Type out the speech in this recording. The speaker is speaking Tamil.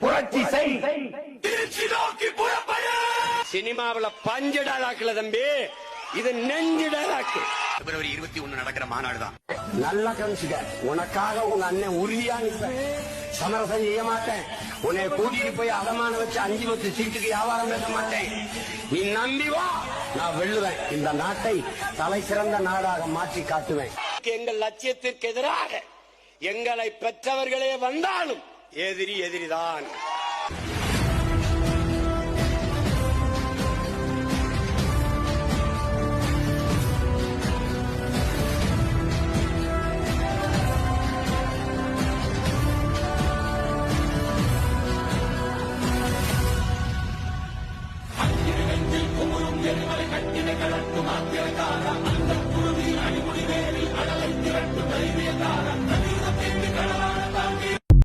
புரட்சி செய் சினிமாவுல பஞ்சு டைலாக்ல தம்பி. இது நெஞ்சு டைலாக் பிப்ரவரி இருபத்தி ஒண்ணு நடக்கிற மாநாடு தான் நல்லா கவனிச்சுக்க. உனக்காக உங்க அண்ணன் உறுதியா சமரசம் செய்ய மாட்டேன். உன்னை கூட்டிட்டு போய் அடமான வச்சு அஞ்சு பத்து சீட்டுக்கு வியாபாரம் பேச மாட்டேன். நீ நம்பி வா. நான் வெல்லுவேன். இந்த நாட்டை தலை சிறந்த நாடாக மாற்றி காட்டுவேன். எங்கள் லட்சியத்திற்கு எதிராக எங்களை பெற்றவர்களே வந்தாலும் எதிரி எதிரிதான். கட்டின அந்த குருவின் அடிமுடி வேலில் அடலை திரட்டு தைரியக்காரன்